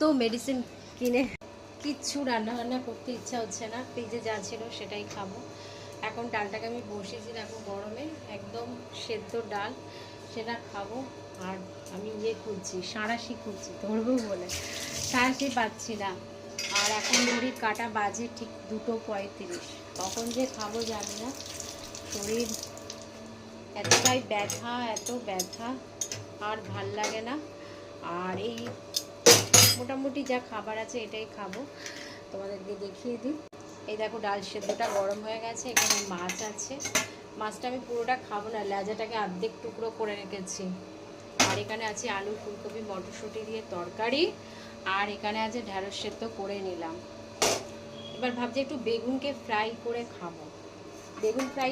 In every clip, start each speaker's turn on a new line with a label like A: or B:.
A: এত মেডিসিন কিনে কিচ্ছু রান্না বান্না করতে ইচ্ছা হচ্ছে না। ফ্রিজে যা ছিল সেটাই খাব। এখন ডালটাকে আমি বসিয়েছি দেখো গরমে। একদম সেদ্ধ ডাল, সেটা খাব। আর আমি ইয়ে খুঁজছি, সাঁড়াশি খুঁজছি, ধরবো বলে। সাঁড়াশি পাচ্ছি না। আর এখন মুড়ির কাটা বাজে ঠিক দুটো পঁয়ত্রিশ। কখন যে খাব জানি না। শরীর এতটাই ব্যথা, এত ব্যথা, আর ভালো লাগে না। আর এই মোটামুটি যা খাবার আছে এটাই খাব। তোমাদেরকে দেখিয়ে দিই। এই দেখো ডাল সেদ্ধটা গরম হয়ে গেছে, এখানে মাছ আছে। মাছটা আমি পুরোটা খাব না, লেজাটাকে আর্ধেক টুকরো করে রেখেছি। আর এখানে আছে আলু, ফুলকপি, মটরশুঁটি দিয়ে তরকারি, আর এখানে আছে ঢ্যাঁড়স সেদ্ধ করে নিলাম। এবার ভাবছি একটু বেগুনকে ফ্রাই করে খাব। বেগুন ফ্রাই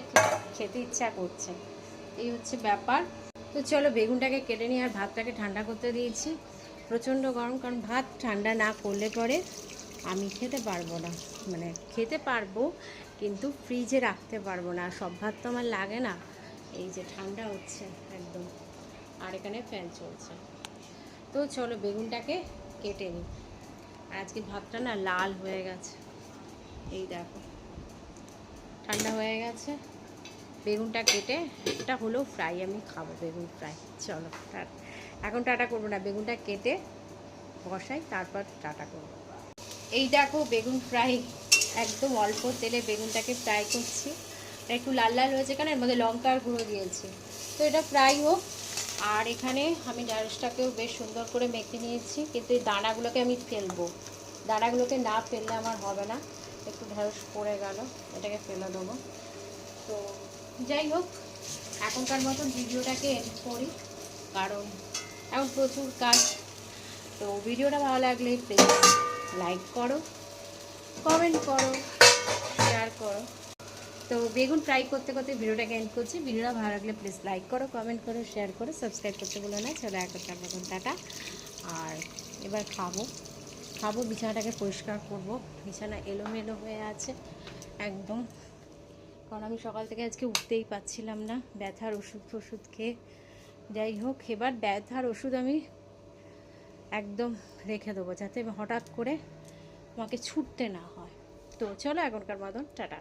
A: খেতে ইচ্ছা করছে। এই হচ্ছে ব্যাপার। তো চলো বেগুনটাকে কেটে নিয়ে আর ভাতটাকে ঠান্ডা করতে দিয়েছি। প্রচণ্ড গরম, কারণ ভাত ঠান্ডা না করলে পরে আমি খেতে পারব না। মানে খেতে পারব, কিন্তু ফ্রিজে রাখতে পারব না। সব ভাত তো আমার লাগে না। এই যে ঠান্ডা হচ্ছে একদম। আর এখানে ফ্যান চলছে। তো চলো বেগুনটাকে কেটে নিই। আর আজকে ভাতটা না লাল হয়ে গেছে। এই দেখো। ঠান্ডা হয়ে গেছে। বেগুনটা কেটে এটা হলেও ফ্রাই আমি খাব, বেগুন ফ্রাই। চলো এখন টাটা করব না, বেগুনটা কেটে বসাই, তারপর টাটা করব। এই দেখো বেগুন ফ্রাই, একদম অল্প তেলে বেগুনটাকে ফ্রাই করছি। একটু লাল লাল হয়েছে কেন, এর মধ্যে লঙ্কার গুঁড়ো দিয়েছি। তো এটা ফ্রাই হোক, আর এখানে আমি ঢ্যাঁড়সটাকেও বেশ সুন্দর করে মেখে নিয়েছি, কিন্তু এই দানাগুলোকে আমি ফেলব। দানাগুলোকে না ফেললে আমার হবে না, একটু ঢ্যাঁড়স পড়ে গেল, এটাকে ফেলে দেবো। তো যাই হোক, এখনকার মতন ভিডিওটাকে এডিট করি, কারণ এখন প্রচুর কাজ। তো ভিডিওটা ভালো লাগলে প্লিজ লাইক করো কমেন্ট করো শেয়ার করো। তো বেগুন ফ্রাই করতে করতে ভিডিওটাকে এন্ড করছি। ভিডিওটা ভালো লাগলে প্লিজ লাইক করো কমেন্ট করো শেয়ার করো সাবস্ক্রাইব করতে বলো না। চলো এখনকার মতন, টাটা। আর এবার খাব। খাব, বিছানাটাকে পরিষ্কার করব। বিছানা এলোমেলো হয়ে আছে, একদম। কারণ আমি সকাল থেকে আজকে উঠতেই পাচ্ছিলাম না। ব্যথার ওষুধ ফষুধ খেয়ে যাই হোক, এবার ব্যথার ওষুধ আমি একদম রেখে দেবো যাতে হঠাৎ করে আমাকে ছুটতে না হয়। তো চলো এখনকার মতন, টাটা।